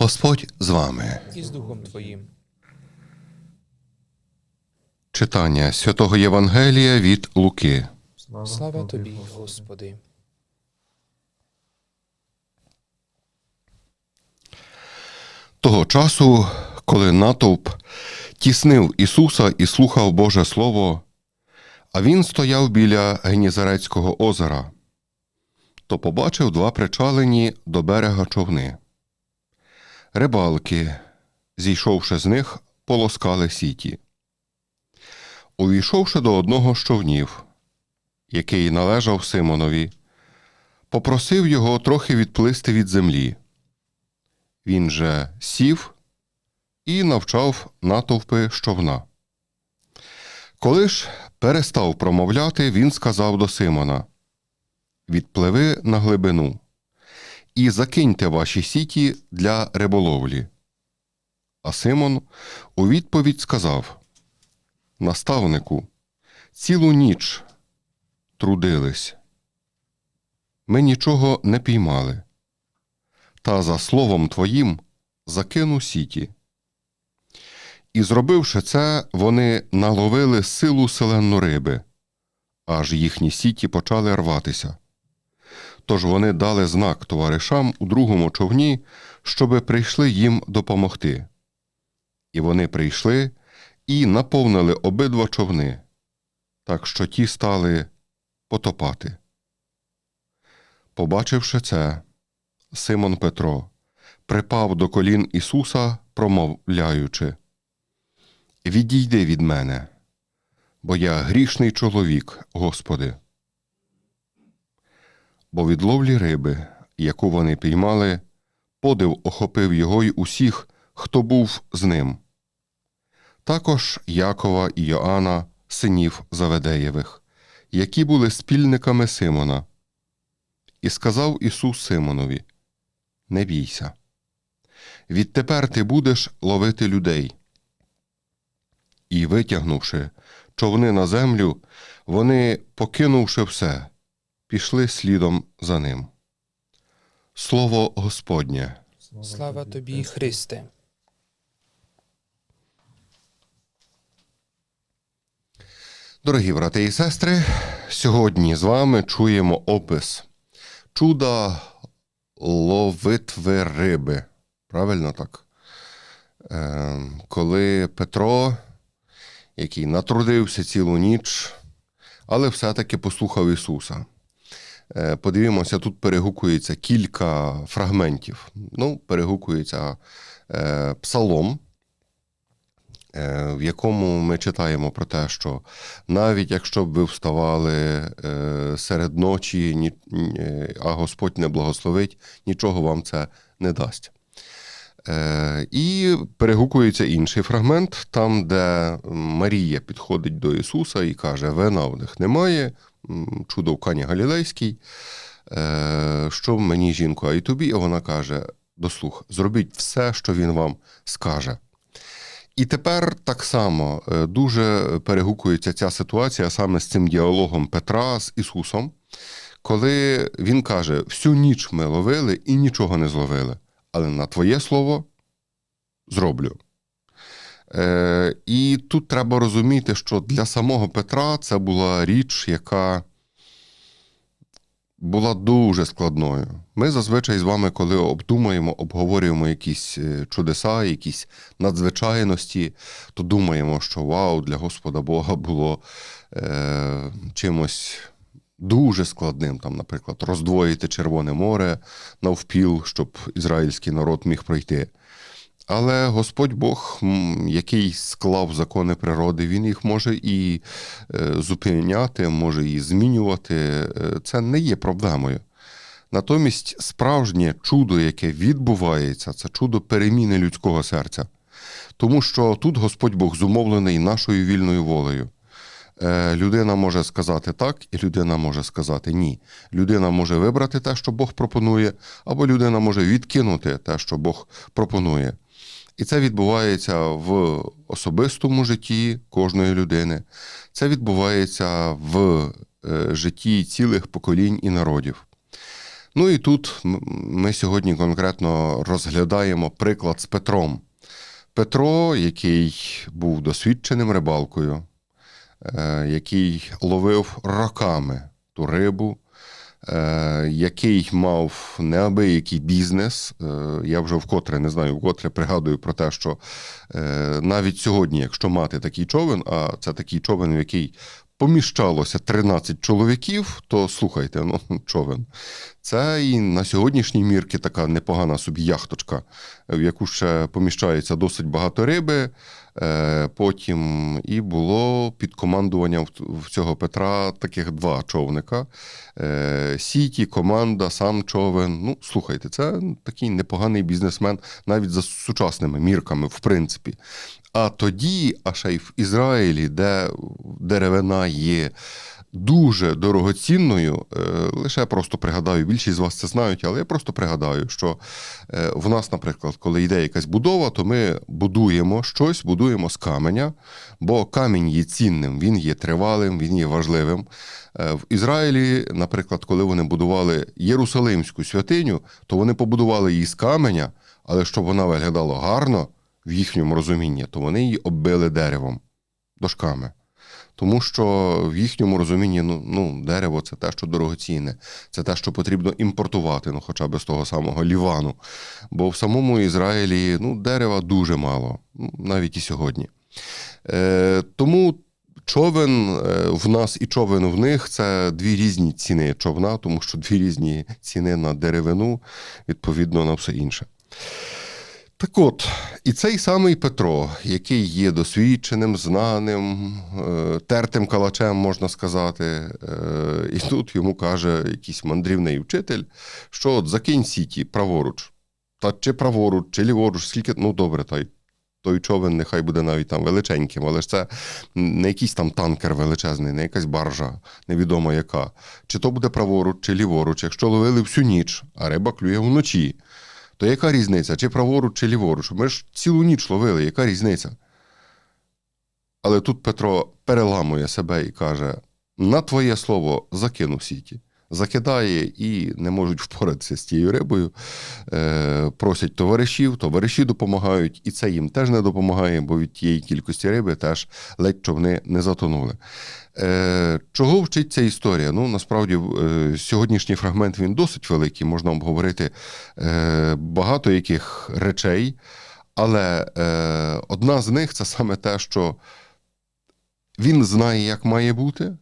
Господь з вами. і з Духом Твоїм. Читання святого Євангелія від Луки. Слава Тобі, Господи. Того часу, коли натовп тіснив Ісуса і слухав Боже Слово, а він стояв біля Генізарецького озера, то побачив два причалені до берега човни. Рибалки, зійшовши з них, полоскали сіті. Увійшовши до одного з човнів, який належав Симонові, попросив його трохи відплисти від землі. Він же сів і навчав натовпи човна. Коли ж перестав промовляти, він сказав до Симона: Відпливи на глибину і закиньте ваші сіті для риболовлі. А Симон у відповідь сказав: Наставнику, цілу ніч трудились. Ми нічого не піймали та за словом твоїм закину сіті. І зробивши це, вони наловили силу селенну риби, аж їхні сіті почали рватися. Тож вони дали знак товаришам у другому човні, щоби прийшли їм допомогти. І вони прийшли і наповнили обидва човни, так що ті стали потопати. Побачивши це, Симон Петро припав до колін Ісуса, промовляючи Відійди від мене, бо я грішний чоловік, Господи. Бо від ловлі риби, яку вони піймали, подив охопив його й усіх, хто був з ним. Також Якова і Йоанна, синів Заведеєвих, які були спільниками Симона. І сказав Ісус Симонові: Не бійся. Відтепер ти будеш ловити людей. І, витягнувши човни на землю, вони, покинувши все, пішли слідом за ним. Слово Господнє. Слава Тобі, Христе. Дорогі брати і сестри, сьогодні з вами чуємо опис чуда ловитви риби. Правильно так? Е, коли Петро, який натрудився цілу ніч, але все-таки послухав Ісуса. Е, подивімося, тут перегукується кілька фрагментів. Ну, перегукується е, псалом, е, в якому ми читаємо про те, що навіть якщо б ви вставали серед ночі, а Господь не благословить, нічого вам це не дасть. Е, І перегукується інший фрагмент, там, де Марія підходить до Ісуса і каже: Вина в них немає, чудо в Кані Галілейській, е, що мені жінку, а й тобі, а вона каже: дослух, зробіть все, що він вам скаже. І тепер так само е, дуже перегукується ця ситуація саме з цим діалогом Петра з Ісусом, коли він каже: всю ніч ми ловили і нічого не зловили, але на Твоє слово зроблю. Е, і тут треба розуміти, що для самого Петра це була річ, яка була дуже складною. Ми зазвичай з вами, коли обдумаємо, обговорюємо якісь е, чудеса, якісь надзвичайності, то думаємо, що вау, для Господа Бога було е, чимось дуже складним, там, наприклад, роздвоїти Червоне море навпіл, щоб ізраїльський народ міг пройти. Але Господь Бог, який склав закони природи, Він їх може і е, зупиняти, може і змінювати. Е, Це не є проблемою. Натомість справжнє чудо, яке відбувається, це чудо переміни людського серця. Тому що тут Господь Бог зумовлений нашою вільною волею. Е, Людина може сказати так, і людина може сказати ні. Людина може вибрати те, що Бог пропонує, або людина може відкинути те, що Бог пропонує. І це відбувається в особистому житті кожної людини. Це відбувається в е, житті цілих поколінь і народів. Ну і тут ми сьогодні конкретно розглядаємо приклад з Петром. Петро, який був досвідченим рибалкою, який ловив роками ту рибу, е, який мав неабиякий бізнес. Е, Я вже вкотре не знаю, вкотре пригадую про те, що е, навіть сьогодні, якщо мати такий човен, а це такий човен, в який поміщалося 13 чоловіків, то слухайте, ну човен. Це і на сьогоднішній мірки така непогана собі яхточка, в яку ще поміщається досить багато риби. Е, Потім і було під командуванням в- цього Петра таких два човника: Е, Сіті, команда, сам човен. Ну, слухайте, це такий непоганий бізнесмен навіть за сучасними мірками, в принципі. А тоді, а ще й в Ізраїлі, де деревина є дуже дорогоцінною, е, лише просто пригадаю, більшість з вас це знають, але я просто пригадаю, що е, в нас, наприклад, коли йде якась будова, то ми будуємо щось, будуємо з каменя, бо камінь є цінним, він є тривалим, він є важливим. Е, В Ізраїлі, наприклад, коли вони будували Єрусалимську святиню, то вони побудували її з каменя, але щоб вона виглядала гарно в їхньому розумінні, то вони її оббили деревом, дошками. Тому що в їхньому розумінні ну, ну, дерево це те, що дорогоцінне, це те, що потрібно імпортувати, ну хоча б з того самого Лівану. Бо в самому Ізраїлі ну, дерева дуже мало, ну, навіть і сьогодні. Е, тому човен е, в нас і човен в них це дві різні ціни човна, тому що дві різні ціни на деревину, відповідно на все інше. Так от, і цей самий Петро, який є досвідченим, знаним, е, тертим калачем, можна сказати, е, і тут йому каже якийсь мандрівний вчитель, що от закинь сіті праворуч. Та чи праворуч, чи ліворуч, скільки, ну добре, та й той човен нехай буде навіть там величеньким, але ж це не якийсь там танкер величезний, не якась баржа, невідомо яка. Чи то буде праворуч, чи ліворуч, якщо ловили всю ніч, а риба клює вночі. То яка різниця? Чи праворуч, чи ліворуч? Ми ж цілу ніч ловили, яка різниця? Але тут Петро переламує себе і каже: на твоє слово закину сіті. Закидає і не можуть впоратися з тією рибою. Е, просять товаришів, товариші допомагають, і це їм теж не допомагає, бо від тієї кількості риби теж ледь човни не затонули. Е, чого вчить ця історія? Ну, насправді, е, сьогоднішній фрагмент він досить великий, можна обговорити е, багато яких речей, але одна з них це саме те, що він знає, як має бути,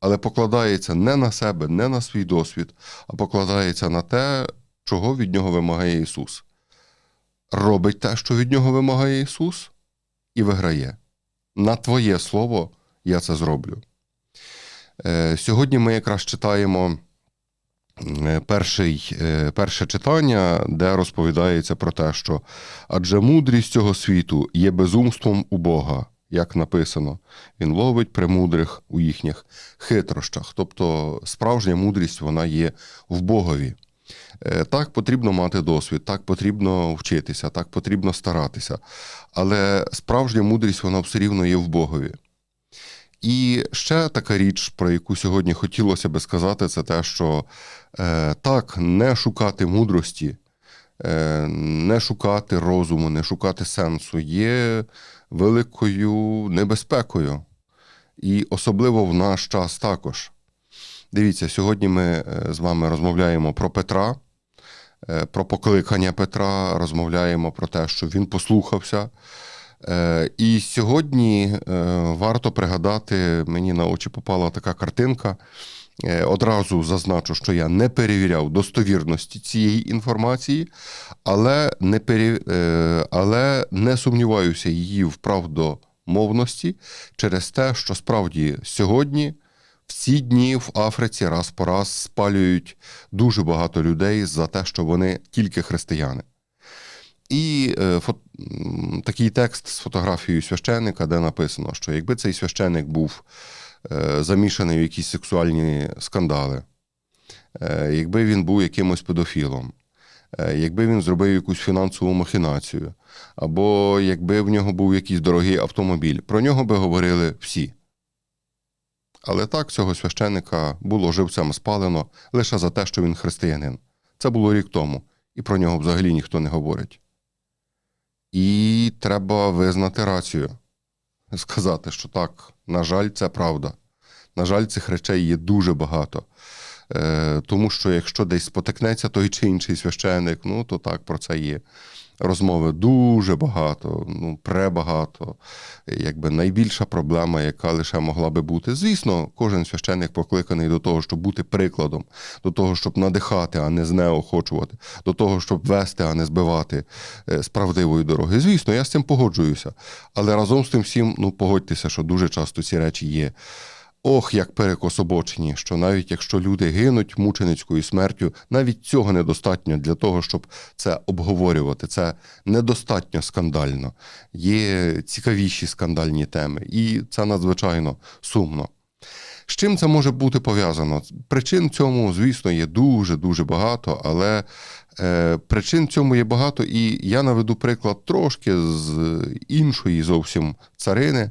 але покладається не на себе, не на свій досвід, а покладається на те, чого від нього вимагає Ісус. Робить те, що від нього вимагає Ісус, і виграє. На Твоє Слово я це зроблю. Е, Сьогодні ми якраз читаємо е, перший, е, перше читання, де розповідається про те, що адже мудрість цього світу є безумством у Бога, як написано, він ловить премудрих у їхніх хитрощах. Тобто справжня мудрість вона є в Богові. Так потрібно мати досвід, так потрібно вчитися, так потрібно старатися. Але справжня мудрість вона все рівно є в Богові. І ще така річ, про яку сьогодні хотілося би сказати, це те, що е, так, не шукати мудрості, е, не шукати розуму, не шукати сенсу є великою небезпекою. І особливо в наш час також. Дивіться, сьогодні ми е, з вами розмовляємо про Петра, е, про покликання Петра, розмовляємо про те, що він послухався. Е, І сьогодні е, варто пригадати, мені на очі попала така картинка. Е, Одразу зазначу, що я не перевіряв достовірності цієї інформації, але не, пере... е, але не сумніваюся її в правдомовності через те, що справді сьогодні, в ці дні в Африці раз по раз спалюють дуже багато людей за те, що вони тільки християни. І такий текст з фотографією священника, де написано, що якби цей священник був е, замішаний в якісь сексуальні скандали, е, якби він був якимось педофілом, е, якби він зробив якусь фінансову махінацію, або якби в нього був якийсь дорогий автомобіль, про нього би говорили всі. Але так цього священника було живцем спалено лише за те, що він християнин. Це було рік тому, і про нього взагалі ніхто не говорить. І треба визнати рацію, сказати, що так, на жаль, це правда. На жаль, цих речей є дуже багато. Е, тому що якщо десь спотикнеться той чи інший священник, ну то так про це є. Розмови дуже багато, ну пребагато. Якби найбільша проблема, яка лише могла би бути. Звісно, кожен священник покликаний до того, щоб бути прикладом, до того, щоб надихати, а не знеохочувати, до того, щоб вести, а не збивати е, з правдивої дороги. Звісно, я з цим погоджуюся. Але разом з тим всім, ну погодьтеся, що дуже часто ці речі є. Ох, як перекособочені, що навіть якщо люди гинуть мученицькою смертю, навіть цього недостатньо для того, щоб це обговорювати. Це недостатньо скандально. Є цікавіші скандальні теми, і це надзвичайно сумно. З чим це може бути пов'язано? Причин цьому, звісно, є дуже дуже багато, але е, причин цьому є багато, і я наведу приклад трошки з іншої зовсім царини.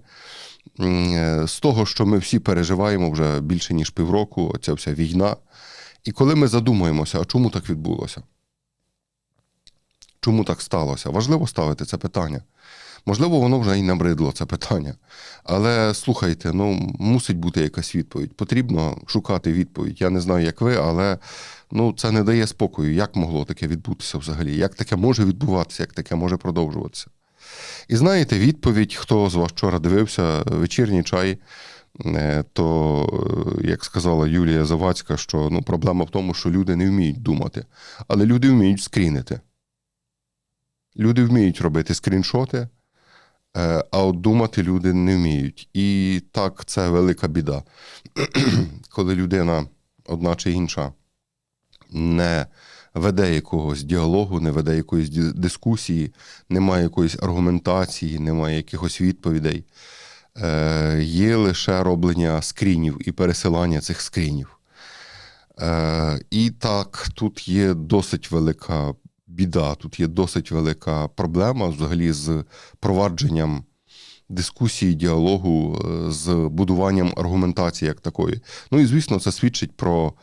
Е, з того, що ми всі переживаємо вже більше ніж півроку, ця вся війна. І коли ми задумаємося, а чому так відбулося? Чому так сталося? Важливо ставити це питання. Можливо, воно вже і набридло це питання. Але слухайте, ну мусить бути якась відповідь. Потрібно шукати відповідь. Я не знаю, як ви, але ну, це не дає спокою. Як могло таке відбутися взагалі? Як таке може відбуватися, як таке може продовжуватися? І знаєте, відповідь, хто з вас вчора дивився вечірній чай, е, то, е, як сказала Юлія Завадська, що ну, проблема в тому, що люди не вміють думати, але люди вміють скрінити. Люди вміють робити скріншоти, е, а от думати люди не вміють. І так, це велика біда. Коли людина, одна чи інша, не веде якогось діалогу, не веде якоїсь дискусії, немає якоїсь аргументації, немає якихось відповідей. Е, є лише роблення скрінів і пересилання цих скрінів. Е, і так, тут є досить велика біда, тут є досить велика проблема взагалі з провадженням дискусії, діалогу, е, з будуванням аргументації як такої. Ну і звісно, це свідчить про.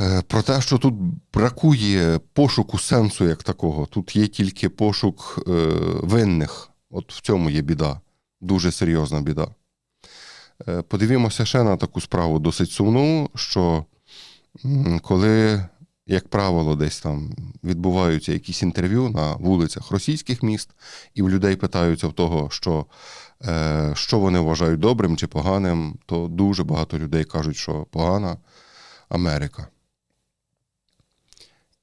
Е, Про те, що тут бракує пошуку сенсу як такого. Тут є тільки пошук е, винних. От в цьому є біда, дуже серйозна біда. Е, подивімося ще на таку справу досить сумну, що коли, як правило, десь там відбуваються якісь інтерв'ю на вулицях російських міст, і в людей питаються в того, що, що вони вважають добрим чи поганим, то дуже багато людей кажуть, що погана Америка.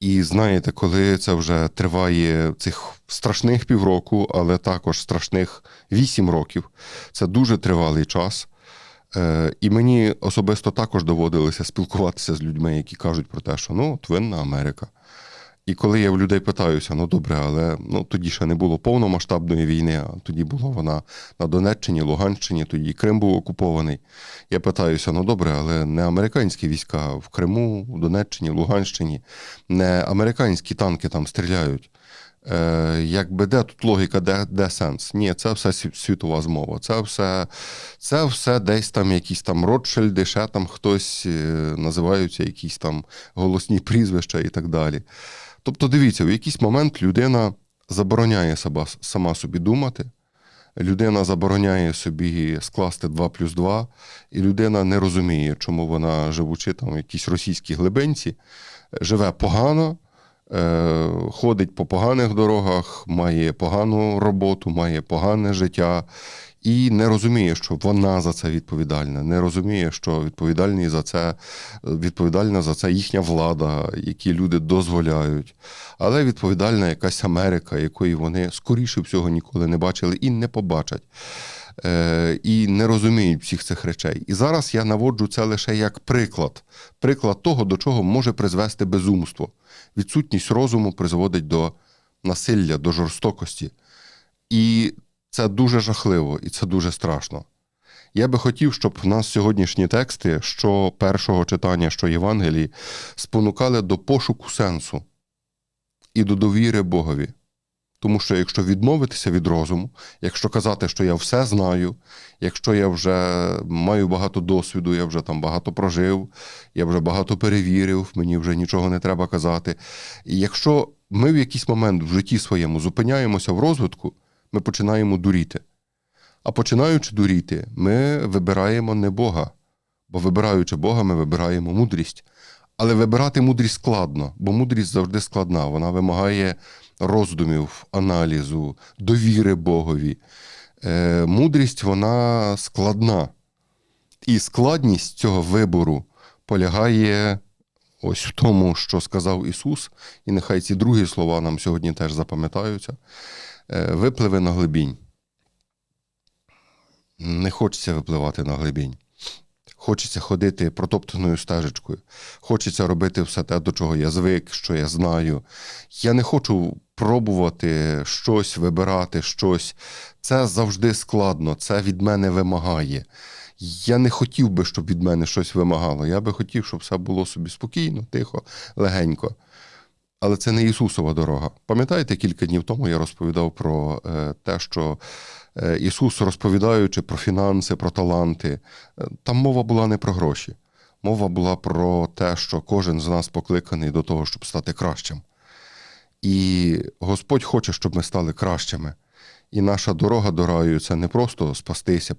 І знаєте, коли це вже триває цих страшних півроку, але також страшних вісім років, це дуже тривалий час. Е, і мені особисто також доводилося спілкуватися з людьми, які кажуть про те, що ну, от винна Америка. І коли я в людей питаюся, ну добре, але ну, тоді ще не було повномасштабної війни, а тоді була вона на Донеччині, Луганщині, тоді Крим був окупований. Я питаюся, ну добре, але не американські війська в Криму, в Донеччині, Луганщині, не американські танки там стріляють. Е, якби де тут логіка, де, де сенс? Ні, це все світова змова. Це все, це все десь там якісь там Ротшильди, ще там хтось е, називаються якісь там голосні прізвища і так далі. Тобто, дивіться, в якийсь момент людина забороняє себе, сама собі думати, людина забороняє собі скласти 2 плюс 2, і людина не розуміє, чому вона, живучи там в якійсь російській глибинці, живе погано, е, ходить по поганих дорогах, має погану роботу, має погане життя. І не розуміє, що вона за це відповідальна, не розуміє, що відповідальні за це, відповідальна за це їхня влада, які люди дозволяють. Але відповідальна якась Америка, якої вони скоріше всього ніколи не бачили і не побачать. Е, і не розуміють всіх цих речей. І зараз я наводжу це лише як приклад, приклад того, до чого може призвести безумство. Відсутність розуму призводить до насилля, до жорстокості. І це дуже жахливо і це дуже страшно. Я би хотів, щоб в нас сьогоднішні тексти, що першого читання, що Євангелії, спонукали до пошуку сенсу і до довіри Богові. Тому що якщо відмовитися від розуму, якщо казати, що я все знаю, якщо я вже маю багато досвіду, я вже там багато прожив, я вже багато перевірив, мені вже нічого не треба казати. І якщо ми в якийсь момент в житті своєму зупиняємося в розвитку, ми починаємо дуріти. А починаючи дуріти, ми вибираємо не Бога, бо вибираючи Бога, ми вибираємо мудрість. Але вибирати мудрість складно, бо мудрість завжди складна. Вона вимагає роздумів, аналізу, довіри Богові. Е, мудрість вона складна. І складність цього вибору полягає ось в тому, що сказав Ісус, і нехай ці другі слова нам сьогодні теж запам'ятаються. Е, випливи на глибінь. Не хочеться випливати на глибінь. Хочеться ходити протоптаною стежечкою. Хочеться робити все те, до чого я звик, що я знаю. Я не хочу пробувати щось, вибирати щось. Це завжди складно, це від мене вимагає. Я не хотів би, щоб від мене щось вимагало. Я би хотів, щоб все було собі спокійно, тихо, легенько. Але це не Ісусова дорога. Пам'ятаєте, кілька днів тому я розповідав про е, те, що е, Ісус, розповідаючи про фінанси, про таланти, е, там мова була не про гроші. Мова була про те, що кожен з нас покликаний до того, щоб стати кращим. І Господь хоче, щоб ми стали кращими. І наша дорога до раю це не просто спастися,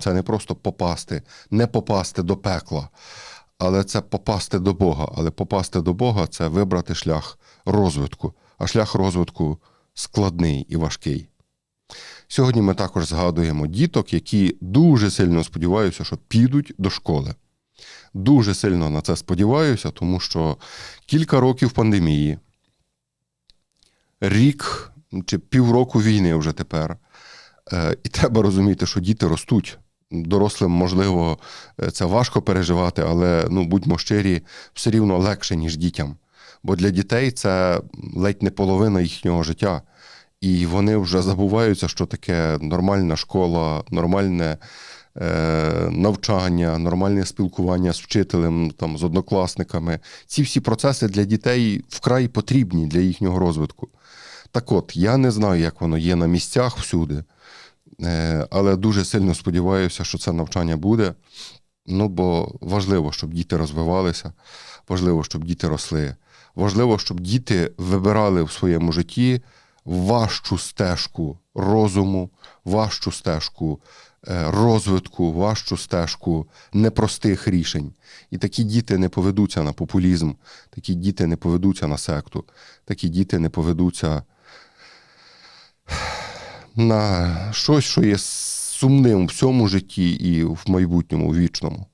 це не просто попасти, не попасти до пекла, але це попасти до Бога. Але попасти до Бога це вибрати шлях розвитку, а шлях розвитку складний і важкий. Сьогодні ми також згадуємо діток, які дуже сильно сподіваюся, що підуть до школи. Дуже сильно на це сподіваюся, тому що кілька років пандемії, рік чи півроку війни вже тепер. Е, І треба розуміти, що діти ростуть. Дорослим, можливо, е, це важко переживати, але ну, будьмо щирі, все рівно легше, ніж дітям. Бо для дітей це ледь не половина їхнього життя. І вони вже забуваються, що таке нормальна школа, нормальне е, навчання, нормальне спілкування з вчителем, там, з однокласниками. Ці всі процеси для дітей вкрай потрібні для їхнього розвитку. Так от, я не знаю, як воно є на місцях всюди, але дуже сильно сподіваюся, що це навчання буде. Ну, бо важливо, щоб діти розвивалися, важливо, щоб діти росли. Важливо, щоб діти вибирали в своєму житті важчу стежку розуму, важчу стежку е, розвитку, важчу стежку непростих рішень. І такі діти не поведуться на популізм, такі діти не поведуться на секту, такі діти не поведуться на щось, що є сумним в цьому житті і в майбутньому, вічному.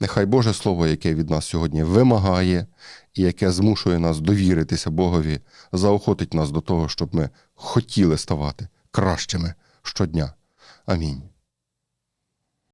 Нехай Боже Слово, яке від нас сьогодні вимагає і яке змушує нас довіритися Богові, заохотить нас до того, щоб ми хотіли ставати кращими щодня. Амінь.